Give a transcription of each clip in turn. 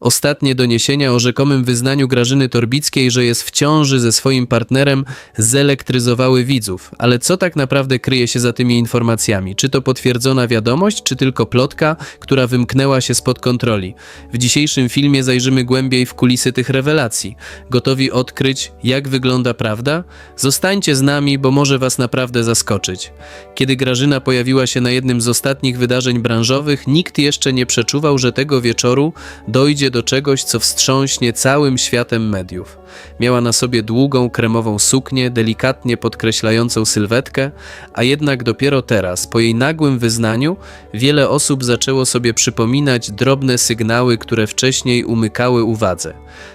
Ostatnie doniesienia o rzekomym wyznaniu Grażyny Torbickiej, że jest w ciąży ze swoim partnerem, zelektryzowały widzów. Ale co tak naprawdę kryje się za tymi informacjami? Czy to potwierdzona wiadomość, czy tylko plotka, która wymknęła się spod kontroli? W dzisiejszym filmie zajrzymy głębiej w kulisy tych rewelacji. Gotowi odkryć, jak wygląda prawda? Zostańcie z nami, bo może was naprawdę zaskoczyć. Kiedy Grażyna pojawiła się na jednym z ostatnich wydarzeń branżowych, nikt jeszcze nie przeczuwał, że tego wieczoru dojdzie do czegoś, co wstrząśnie całym światem mediów. Miała na sobie długą, kremową suknię, delikatnie podkreślającą sylwetkę, a jednak dopiero teraz, po jej nagłym wyznaniu, wiele osób zaczęło sobie przypominać drobne sygnały, które wcześniej umykały uwadze.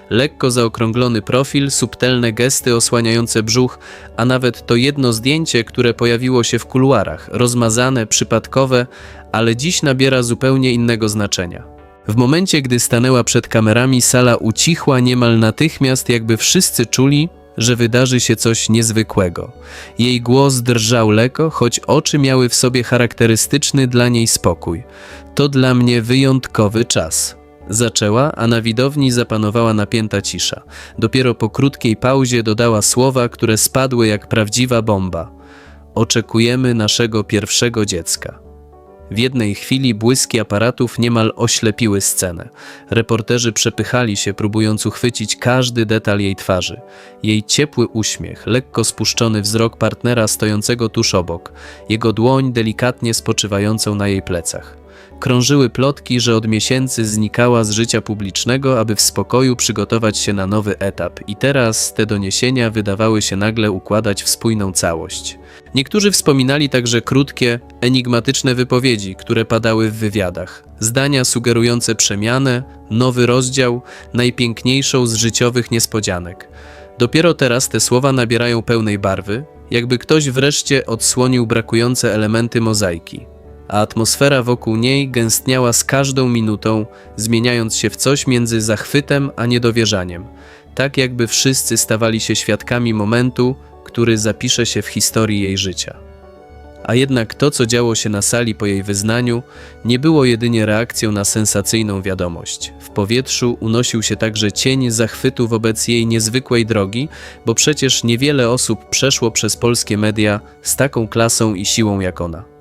Lekko zaokrąglony profil, subtelne gesty osłaniające brzuch, a nawet to jedno zdjęcie, które pojawiło się w kuluarach, rozmazane, przypadkowe, ale dziś nabiera zupełnie innego znaczenia. W momencie, gdy stanęła przed kamerami, sala ucichła niemal natychmiast, jakby wszyscy czuli, że wydarzy się coś niezwykłego. Jej głos drżał lekko, choć oczy miały w sobie charakterystyczny dla niej spokój. To dla mnie wyjątkowy czas. Zaczęła, a na widowni zapanowała napięta cisza. Dopiero po krótkiej pauzie dodała słowa, które spadły jak prawdziwa bomba. Oczekujemy naszego pierwszego dziecka. W jednej chwili błyski aparatów niemal oślepiły scenę. Reporterzy przepychali się, próbując uchwycić każdy detal jej twarzy. Jej ciepły uśmiech, lekko spuszczony wzrok partnera stojącego tuż obok, jego dłoń delikatnie spoczywającą na jej plecach. Krążyły plotki, że od miesięcy znikała z życia publicznego, aby w spokoju przygotować się na nowy etap, i teraz te doniesienia wydawały się nagle układać w spójną całość. Niektórzy wspominali także krótkie, enigmatyczne wypowiedzi, które padały w wywiadach. Zdania sugerujące przemianę, nowy rozdział, najpiękniejszą z życiowych niespodzianek. Dopiero teraz te słowa nabierają pełnej barwy, jakby ktoś wreszcie odsłonił brakujące elementy mozaiki a atmosfera wokół niej gęstniała z każdą minutą, zmieniając się w coś między zachwytem a niedowierzaniem, tak jakby wszyscy stawali się świadkami momentu, który zapisze się w historii jej życia. A jednak to, co działo się na sali po jej wyznaniu, nie było jedynie reakcją na sensacyjną wiadomość. W powietrzu unosił się także cień zachwytu wobec jej niezwykłej drogi, bo przecież niewiele osób przeszło przez polskie media z taką klasą i siłą jak ona.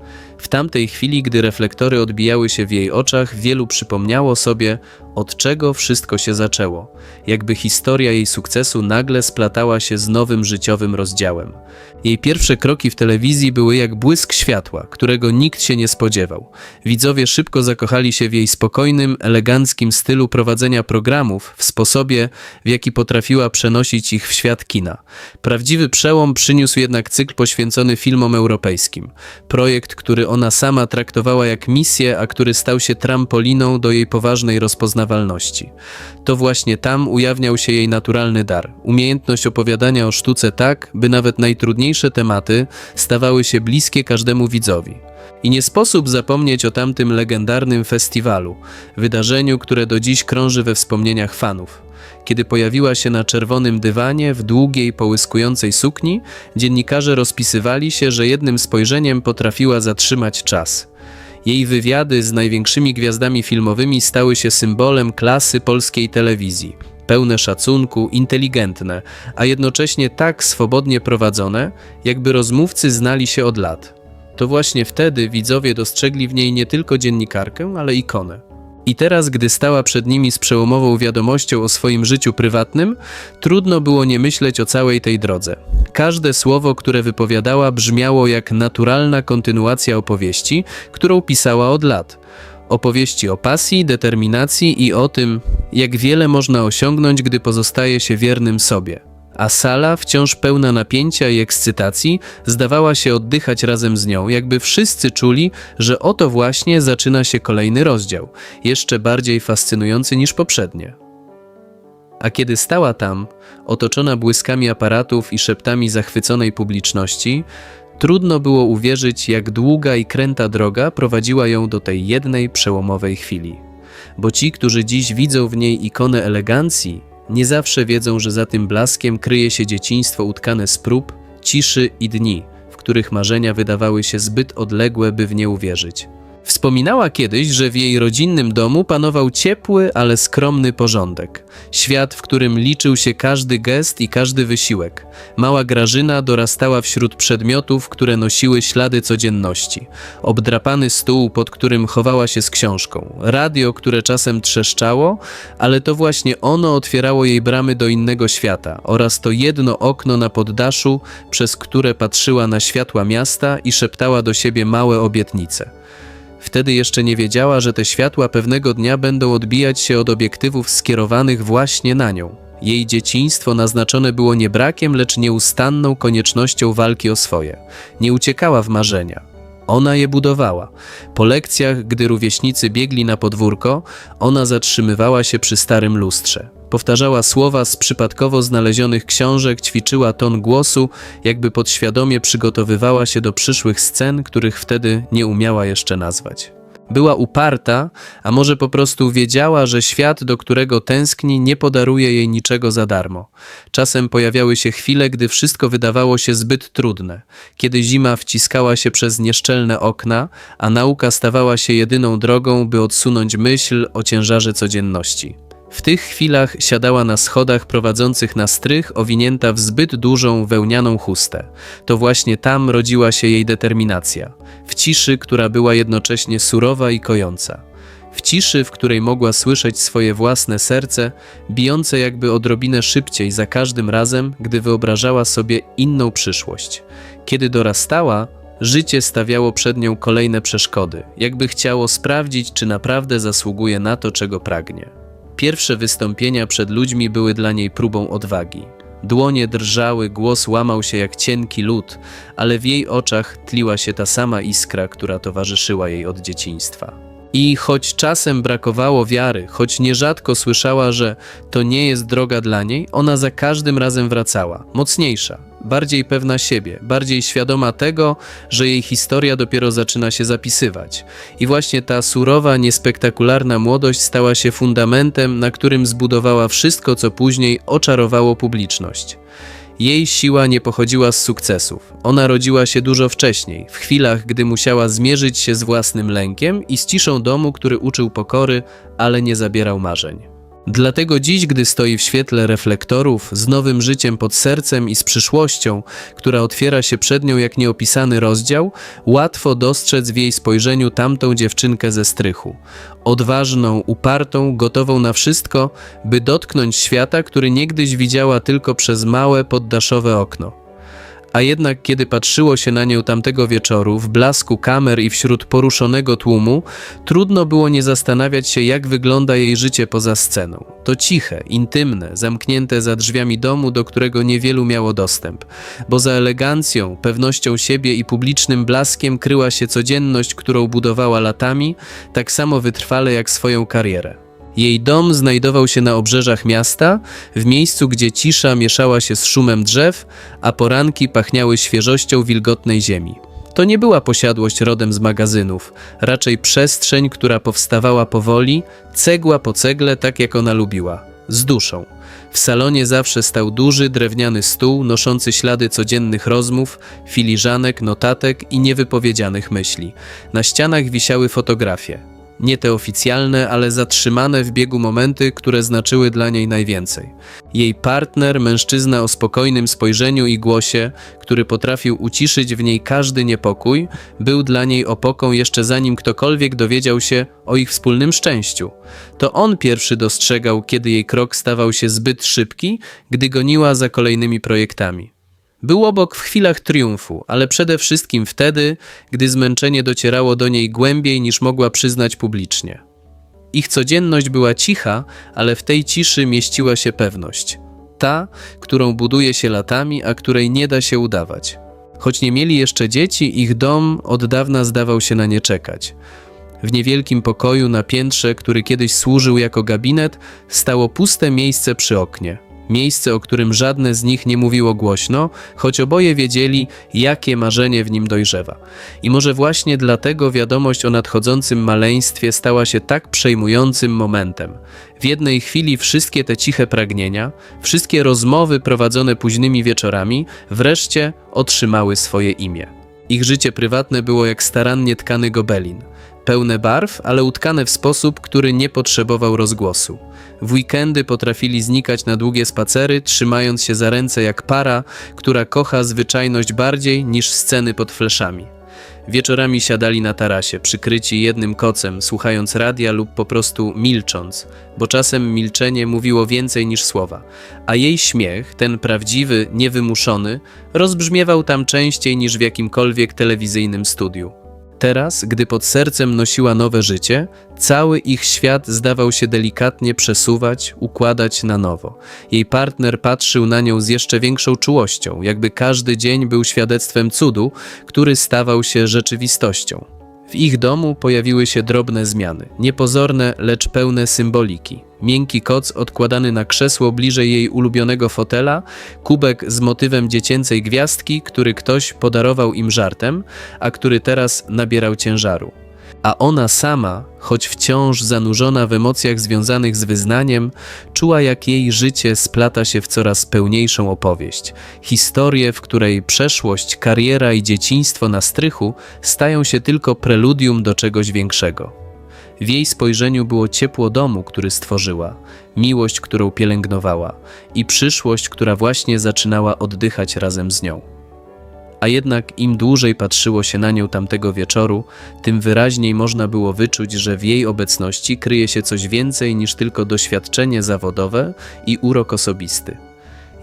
W tamtej chwili, gdy reflektory odbijały się w jej oczach, wielu przypomniało sobie, od czego wszystko się zaczęło, jakby historia jej sukcesu nagle splatała się z nowym życiowym rozdziałem. Jej pierwsze kroki w telewizji były jak błysk światła, którego nikt się nie spodziewał. Widzowie szybko zakochali się w jej spokojnym, eleganckim stylu prowadzenia programów, w sposobie, w jaki potrafiła przenosić ich w świat kina. Prawdziwy przełom przyniósł jednak cykl poświęcony filmom europejskim. Projekt, który ona sama traktowała jak misję, a który stał się trampoliną do jej poważnej rozpoznawalności. To właśnie tam ujawniał się jej naturalny dar, umiejętność opowiadania o sztuce tak, by nawet najtrudniejsze tematy stawały się bliskie każdemu widzowi. I nie sposób zapomnieć o tamtym legendarnym festiwalu, wydarzeniu, które do dziś krąży we wspomnieniach fanów. Kiedy pojawiła się na czerwonym dywanie w długiej, połyskującej sukni, dziennikarze rozpisywali się, że jednym spojrzeniem potrafiła zatrzymać czas. Jej wywiady z największymi gwiazdami filmowymi stały się symbolem klasy polskiej telewizji. Pełne szacunku, inteligentne, a jednocześnie tak swobodnie prowadzone, jakby rozmówcy znali się od lat. To właśnie wtedy widzowie dostrzegli w niej nie tylko dziennikarkę, ale ikonę. I teraz, gdy stała przed nimi z przełomową wiadomością o swoim życiu prywatnym, trudno było nie myśleć o całej tej drodze. Każde słowo, które wypowiadała, brzmiało jak naturalna kontynuacja opowieści, którą pisała od lat. Opowieści o pasji, determinacji i o tym, jak wiele można osiągnąć, gdy pozostaje się wiernym sobie a sala, wciąż pełna napięcia i ekscytacji, zdawała się oddychać razem z nią, jakby wszyscy czuli, że oto właśnie zaczyna się kolejny rozdział, jeszcze bardziej fascynujący niż poprzednie. A kiedy stała tam, otoczona błyskami aparatów i szeptami zachwyconej publiczności, trudno było uwierzyć, jak długa i kręta droga prowadziła ją do tej jednej przełomowej chwili. Bo ci, którzy dziś widzą w niej ikonę elegancji, nie zawsze wiedzą, że za tym blaskiem kryje się dzieciństwo utkane z prób, ciszy i dni, w których marzenia wydawały się zbyt odległe, by w nie uwierzyć. Wspominała kiedyś, że w jej rodzinnym domu panował ciepły, ale skromny porządek. Świat, w którym liczył się każdy gest i każdy wysiłek. Mała Grażyna dorastała wśród przedmiotów, które nosiły ślady codzienności. Obdrapany stół, pod którym chowała się z książką. Radio, które czasem trzeszczało, ale to właśnie ono otwierało jej bramy do innego świata oraz to jedno okno na poddaszu, przez które patrzyła na światła miasta i szeptała do siebie małe obietnice. Wtedy jeszcze nie wiedziała, że te światła pewnego dnia będą odbijać się od obiektywów skierowanych właśnie na nią. Jej dzieciństwo naznaczone było nie brakiem, lecz nieustanną koniecznością walki o swoje. Nie uciekała w marzenia. Ona je budowała. Po lekcjach, gdy rówieśnicy biegli na podwórko, ona zatrzymywała się przy starym lustrze. Powtarzała słowa z przypadkowo znalezionych książek, ćwiczyła ton głosu, jakby podświadomie przygotowywała się do przyszłych scen, których wtedy nie umiała jeszcze nazwać. Była uparta, a może po prostu wiedziała, że świat, do którego tęskni, nie podaruje jej niczego za darmo. Czasem pojawiały się chwile, gdy wszystko wydawało się zbyt trudne, kiedy zima wciskała się przez nieszczelne okna, a nauka stawała się jedyną drogą, by odsunąć myśl o ciężarze codzienności. W tych chwilach siadała na schodach prowadzących na strych, owinięta w zbyt dużą wełnianą chustę. To właśnie tam rodziła się jej determinacja. W ciszy, która była jednocześnie surowa i kojąca. W ciszy, w której mogła słyszeć swoje własne serce, bijące jakby odrobinę szybciej za każdym razem, gdy wyobrażała sobie inną przyszłość. Kiedy dorastała, życie stawiało przed nią kolejne przeszkody, jakby chciało sprawdzić, czy naprawdę zasługuje na to, czego pragnie. Pierwsze wystąpienia przed ludźmi były dla niej próbą odwagi. Dłonie drżały, głos łamał się jak cienki lód, ale w jej oczach tliła się ta sama iskra, która towarzyszyła jej od dzieciństwa. I choć czasem brakowało wiary, choć nierzadko słyszała, że to nie jest droga dla niej, ona za każdym razem wracała, mocniejsza, bardziej pewna siebie, bardziej świadoma tego, że jej historia dopiero zaczyna się zapisywać. I właśnie ta surowa, niespektakularna młodość stała się fundamentem, na którym zbudowała wszystko, co później oczarowało publiczność. Jej siła nie pochodziła z sukcesów. Ona rodziła się dużo wcześniej, w chwilach, gdy musiała zmierzyć się z własnym lękiem i z ciszą domu, który uczył pokory, ale nie zabierał marzeń. Dlatego dziś, gdy stoi w świetle reflektorów, z nowym życiem pod sercem i z przyszłością, która otwiera się przed nią jak nieopisany rozdział, łatwo dostrzec w jej spojrzeniu tamtą dziewczynkę ze strychu. Odważną, upartą, gotową na wszystko, by dotknąć świata, który niegdyś widziała tylko przez małe, poddaszowe okno. A jednak, kiedy patrzyło się na nią tamtego wieczoru, w blasku kamer i wśród poruszonego tłumu, trudno było nie zastanawiać się, jak wygląda jej życie poza sceną. To ciche, intymne, zamknięte za drzwiami domu, do którego niewielu miało dostęp, bo za elegancją, pewnością siebie i publicznym blaskiem kryła się codzienność, którą budowała latami, tak samo wytrwale jak swoją karierę. Jej dom znajdował się na obrzeżach miasta, w miejscu, gdzie cisza mieszała się z szumem drzew, a poranki pachniały świeżością wilgotnej ziemi. To nie była posiadłość rodem z magazynów, raczej przestrzeń, która powstawała powoli, cegła po cegle, tak jak ona lubiła, z duszą. W salonie zawsze stał duży drewniany stół, noszący ślady codziennych rozmów, filiżanek, notatek i niewypowiedzianych myśli. Na ścianach wisiały fotografie. Nie te oficjalne, ale zatrzymane w biegu momenty, które znaczyły dla niej najwięcej. Jej partner, mężczyzna o spokojnym spojrzeniu i głosie, który potrafił uciszyć w niej każdy niepokój, był dla niej opoką jeszcze zanim ktokolwiek dowiedział się o ich wspólnym szczęściu. To on pierwszy dostrzegał, kiedy jej krok stawał się zbyt szybki, gdy goniła za kolejnymi projektami. Był obok w chwilach triumfu, ale przede wszystkim wtedy, gdy zmęczenie docierało do niej głębiej niż mogła przyznać publicznie. Ich codzienność była cicha, ale w tej ciszy mieściła się pewność. Ta, którą buduje się latami, a której nie da się udawać. Choć nie mieli jeszcze dzieci, ich dom od dawna zdawał się na nie czekać. W niewielkim pokoju na piętrze, który kiedyś służył jako gabinet, stało puste miejsce przy oknie. Miejsce, o którym żadne z nich nie mówiło głośno, choć oboje wiedzieli, jakie marzenie w nim dojrzewa. I może właśnie dlatego wiadomość o nadchodzącym maleństwie stała się tak przejmującym momentem. W jednej chwili wszystkie te ciche pragnienia, wszystkie rozmowy prowadzone późnymi wieczorami, wreszcie otrzymały swoje imię. Ich życie prywatne było jak starannie tkany gobelin. pełne barw, ale utkane w sposób, który nie potrzebował rozgłosu. W weekendy potrafili znikać na długie spacery, trzymając się za ręce jak para, która kocha zwyczajność bardziej niż sceny pod fleszami. Wieczorami siadali na tarasie, przykryci jednym kocem, słuchając radia lub po prostu milcząc, bo czasem milczenie mówiło więcej niż słowa, a jej śmiech, ten prawdziwy, niewymuszony, rozbrzmiewał tam częściej niż w jakimkolwiek telewizyjnym studiu. Teraz, gdy pod sercem nosiła nowe życie, cały ich świat zdawał się delikatnie przesuwać, układać na nowo. Jej partner patrzył na nią z jeszcze większą czułością, jakby każdy dzień był świadectwem cudu, który stawał się rzeczywistością. W ich domu pojawiły się drobne zmiany, niepozorne, lecz pełne symboliki. Miękki koc odkładany na krzesło bliżej jej ulubionego fotela, kubek z motywem dziecięcej gwiazdki, który ktoś podarował im żartem, a który teraz nabierał ciężaru. A ona sama, choć wciąż zanurzona w emocjach związanych z wyznaniem, czuła jak jej życie splata się w coraz pełniejszą opowieść. Historię, w której przeszłość, kariera i dzieciństwo na strychu stają się tylko preludium do czegoś większego. W jej spojrzeniu było ciepło domu, który stworzyła, miłość, którą pielęgnowała i przyszłość, która właśnie zaczynała oddychać razem z nią. A jednak im dłużej patrzyło się na nią tamtego wieczoru, tym wyraźniej można było wyczuć, że w jej obecności kryje się coś więcej niż tylko doświadczenie zawodowe i urok osobisty.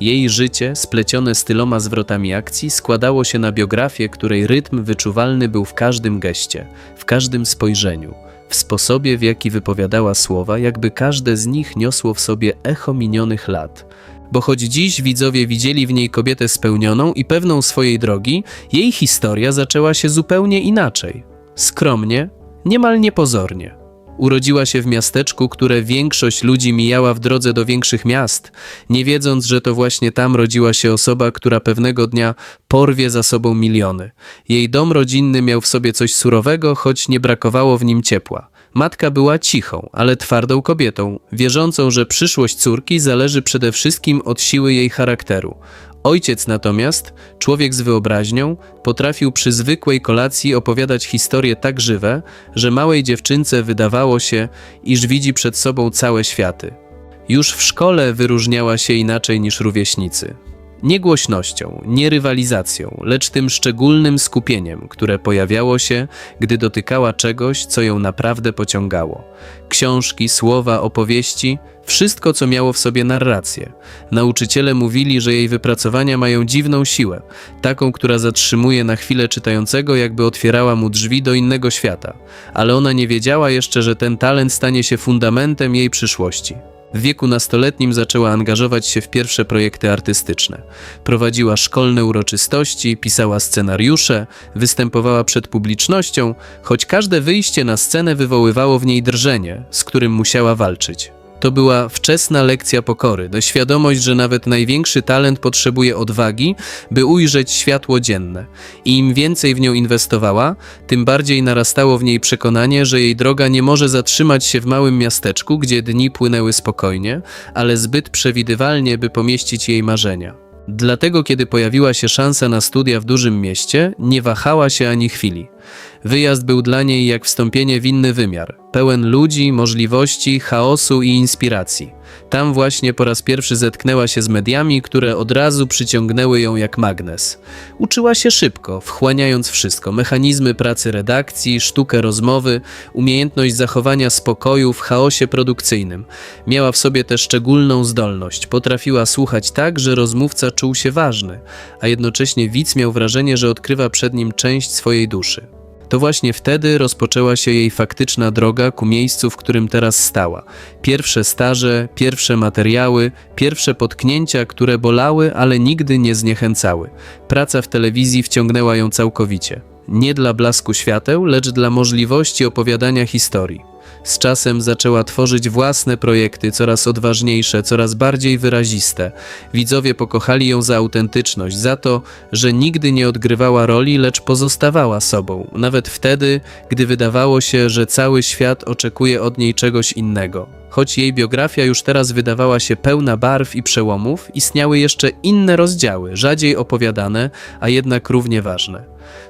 Jej życie, splecione z tyloma zwrotami akcji, składało się na biografię, której rytm wyczuwalny był w każdym geście, w każdym spojrzeniu, w sposobie, w jaki wypowiadała słowa, jakby każde z nich niosło w sobie echo minionych lat. Bo choć dziś widzowie widzieli w niej kobietę spełnioną i pewną swojej drogi, jej historia zaczęła się zupełnie inaczej. Skromnie, niemal niepozornie. Urodziła się w miasteczku, które większość ludzi mijała w drodze do większych miast, nie wiedząc, że to właśnie tam rodziła się osoba, która pewnego dnia porwie za sobą miliony. Jej dom rodzinny miał w sobie coś surowego, choć nie brakowało w nim ciepła. Matka była cichą, ale twardą kobietą, wierzącą, że przyszłość córki zależy przede wszystkim od siły jej charakteru. Ojciec natomiast, człowiek z wyobraźnią, potrafił przy zwykłej kolacji opowiadać historie tak żywe, że małej dziewczynce wydawało się, iż widzi przed sobą całe światy. Już w szkole wyróżniała się inaczej niż rówieśnicy. Nie głośnością, nie rywalizacją, lecz tym szczególnym skupieniem, które pojawiało się, gdy dotykała czegoś, co ją naprawdę pociągało. Książki, słowa, opowieści wszystko, co miało w sobie narrację. Nauczyciele mówili, że jej wypracowania mają dziwną siłę, taką, która zatrzymuje na chwilę czytającego, jakby otwierała mu drzwi do innego świata, ale ona nie wiedziała jeszcze, że ten talent stanie się fundamentem jej przyszłości. W wieku nastoletnim zaczęła angażować się w pierwsze projekty artystyczne. Prowadziła szkolne uroczystości, pisała scenariusze, występowała przed publicznością, choć każde wyjście na scenę wywoływało w niej drżenie, z którym musiała walczyć. To była wczesna lekcja pokory, do świadomość, że nawet największy talent potrzebuje odwagi, by ujrzeć światło dzienne. I im więcej w nią inwestowała, tym bardziej narastało w niej przekonanie, że jej droga nie może zatrzymać się w małym miasteczku, gdzie dni płynęły spokojnie, ale zbyt przewidywalnie, by pomieścić jej marzenia. Dlatego, kiedy pojawiła się szansa na studia w dużym mieście, nie wahała się ani chwili. Wyjazd był dla niej jak wstąpienie w inny wymiar, pełen ludzi, możliwości, chaosu i inspiracji. Tam właśnie po raz pierwszy zetknęła się z mediami, które od razu przyciągnęły ją jak magnes. Uczyła się szybko, wchłaniając wszystko: mechanizmy pracy redakcji, sztukę rozmowy, umiejętność zachowania spokoju w chaosie produkcyjnym. Miała w sobie tę szczególną zdolność. Potrafiła słuchać tak, że rozmówca czuł się ważny, a jednocześnie widz miał wrażenie, że odkrywa przed nim część swojej duszy. To właśnie wtedy rozpoczęła się jej faktyczna droga ku miejscu, w którym teraz stała. Pierwsze staże, pierwsze materiały, pierwsze potknięcia, które bolały, ale nigdy nie zniechęcały. Praca w telewizji wciągnęła ją całkowicie. Nie dla blasku świateł, lecz dla możliwości opowiadania historii. Z czasem zaczęła tworzyć własne projekty, coraz odważniejsze, coraz bardziej wyraziste. Widzowie pokochali ją za autentyczność, za to, że nigdy nie odgrywała roli, lecz pozostawała sobą, nawet wtedy, gdy wydawało się, że cały świat oczekuje od niej czegoś innego. Choć jej biografia już teraz wydawała się pełna barw i przełomów, istniały jeszcze inne rozdziały, rzadziej opowiadane, a jednak równie ważne.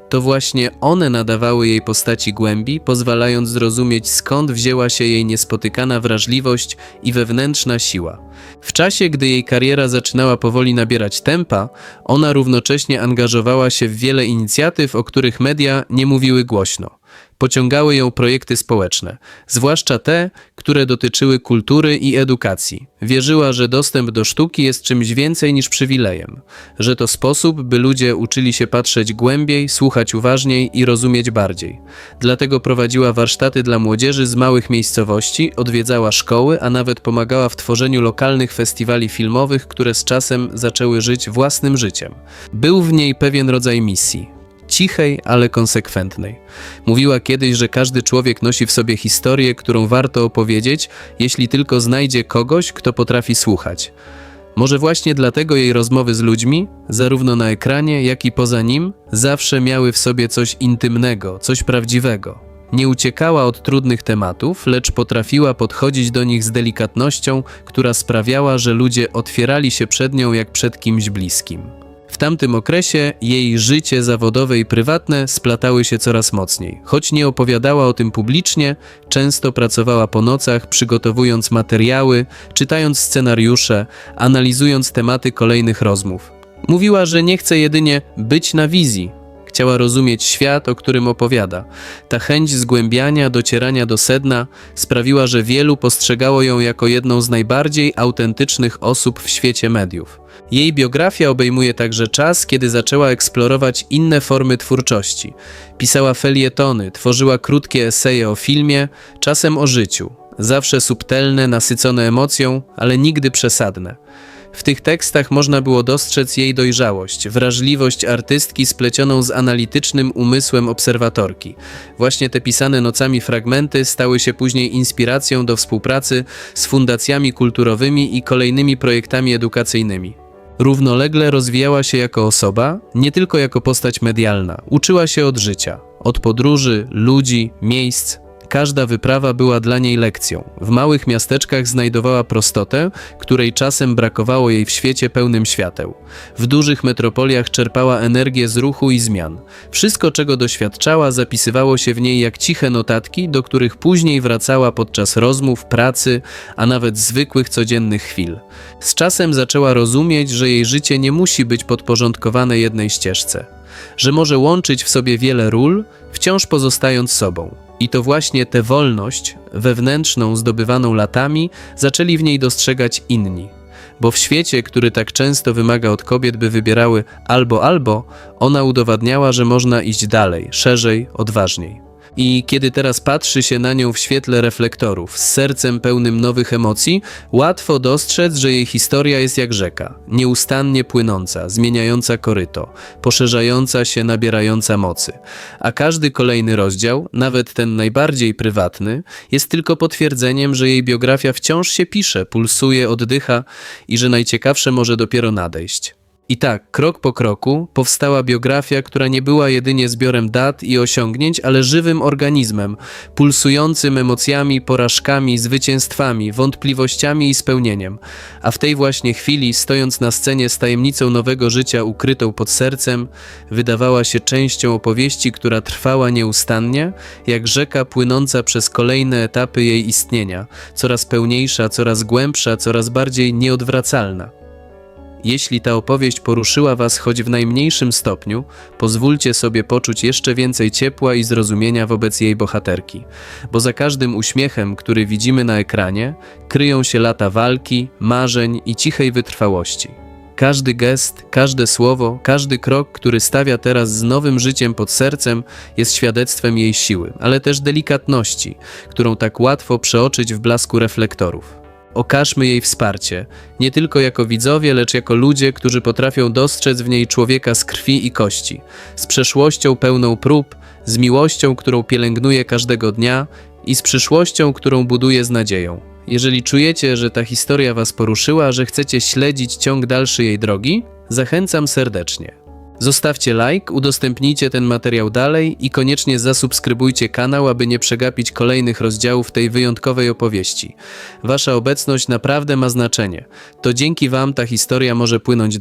To właśnie one nadawały jej postaci głębi, pozwalając zrozumieć skąd wzięła się jej niespotykana wrażliwość i wewnętrzna siła. W czasie, gdy jej kariera zaczynała powoli nabierać tempa, ona równocześnie angażowała się w wiele inicjatyw, o których media nie mówiły głośno. Pociągały ją projekty społeczne, zwłaszcza te, które dotyczyły kultury i edukacji. Wierzyła, że dostęp do sztuki jest czymś więcej niż przywilejem, że to sposób, by ludzie uczyli się patrzeć głębiej, słuchać uważniej i rozumieć bardziej. Dlatego prowadziła warsztaty dla młodzieży z małych miejscowości, odwiedzała szkoły, a nawet pomagała w tworzeniu lokalnych festiwali filmowych, które z czasem zaczęły żyć własnym życiem. Był w niej pewien rodzaj misji cichej, ale konsekwentnej. Mówiła kiedyś, że każdy człowiek nosi w sobie historię, którą warto opowiedzieć, jeśli tylko znajdzie kogoś, kto potrafi słuchać. Może właśnie dlatego jej rozmowy z ludźmi, zarówno na ekranie, jak i poza nim, zawsze miały w sobie coś intymnego, coś prawdziwego. Nie uciekała od trudnych tematów, lecz potrafiła podchodzić do nich z delikatnością, która sprawiała, że ludzie otwierali się przed nią jak przed kimś bliskim. Tamtym okresie jej życie zawodowe i prywatne splatały się coraz mocniej. Choć nie opowiadała o tym publicznie, często pracowała po nocach, przygotowując materiały, czytając scenariusze, analizując tematy kolejnych rozmów. Mówiła, że nie chce jedynie być na wizji, Chciała rozumieć świat, o którym opowiada. Ta chęć zgłębiania, docierania do sedna sprawiła, że wielu postrzegało ją jako jedną z najbardziej autentycznych osób w świecie mediów. Jej biografia obejmuje także czas, kiedy zaczęła eksplorować inne formy twórczości. Pisała felietony, tworzyła krótkie eseje o filmie, czasem o życiu. Zawsze subtelne, nasycone emocją, ale nigdy przesadne. W tych tekstach można było dostrzec jej dojrzałość, wrażliwość artystki splecioną z analitycznym umysłem obserwatorki. Właśnie te pisane nocami fragmenty stały się później inspiracją do współpracy z fundacjami kulturowymi i kolejnymi projektami edukacyjnymi. Równolegle rozwijała się jako osoba, nie tylko jako postać medialna. Uczyła się od życia, od podróży, ludzi, miejsc, Każda wyprawa była dla niej lekcją. W małych miasteczkach znajdowała prostotę, której czasem brakowało jej w świecie pełnym świateł. W dużych metropoliach czerpała energię z ruchu i zmian. Wszystko, czego doświadczała, zapisywało się w niej jak ciche notatki, do których później wracała podczas rozmów, pracy, a nawet zwykłych codziennych chwil. Z czasem zaczęła rozumieć, że jej życie nie musi być podporządkowane jednej ścieżce, że może łączyć w sobie wiele ról, wciąż pozostając sobą. I to właśnie tę wolność wewnętrzną zdobywaną latami zaczęli w niej dostrzegać inni. Bo w świecie, który tak często wymaga od kobiet, by wybierały albo albo, ona udowadniała, że można iść dalej, szerzej, odważniej. I kiedy teraz patrzy się na nią w świetle reflektorów, z sercem pełnym nowych emocji, łatwo dostrzec, że jej historia jest jak rzeka, nieustannie płynąca, zmieniająca koryto, poszerzająca się, nabierająca mocy. A każdy kolejny rozdział, nawet ten najbardziej prywatny, jest tylko potwierdzeniem, że jej biografia wciąż się pisze, pulsuje, oddycha i że najciekawsze może dopiero nadejść. I tak, krok po kroku, powstała biografia, która nie była jedynie zbiorem dat i osiągnięć, ale żywym organizmem, pulsującym emocjami, porażkami, zwycięstwami, wątpliwościami i spełnieniem. A w tej właśnie chwili, stojąc na scenie z tajemnicą nowego życia ukrytą pod sercem, wydawała się częścią opowieści, która trwała nieustannie, jak rzeka płynąca przez kolejne etapy jej istnienia, coraz pełniejsza, coraz głębsza, coraz bardziej nieodwracalna. Jeśli ta opowieść poruszyła Was choć w najmniejszym stopniu, pozwólcie sobie poczuć jeszcze więcej ciepła i zrozumienia wobec jej bohaterki, bo za każdym uśmiechem, który widzimy na ekranie, kryją się lata walki, marzeń i cichej wytrwałości. Każdy gest, każde słowo, każdy krok, który stawia teraz z nowym życiem pod sercem, jest świadectwem jej siły, ale też delikatności, którą tak łatwo przeoczyć w blasku reflektorów. Okażmy jej wsparcie, nie tylko jako widzowie, lecz jako ludzie, którzy potrafią dostrzec w niej człowieka z krwi i kości, z przeszłością pełną prób, z miłością, którą pielęgnuje każdego dnia i z przyszłością, którą buduje z nadzieją. Jeżeli czujecie, że ta historia Was poruszyła, że chcecie śledzić ciąg dalszy jej drogi, zachęcam serdecznie. Zostawcie like, udostępnijcie ten materiał dalej i koniecznie zasubskrybujcie kanał, aby nie przegapić kolejnych rozdziałów tej wyjątkowej opowieści. Wasza obecność naprawdę ma znaczenie. To dzięki Wam ta historia może płynąć dalej.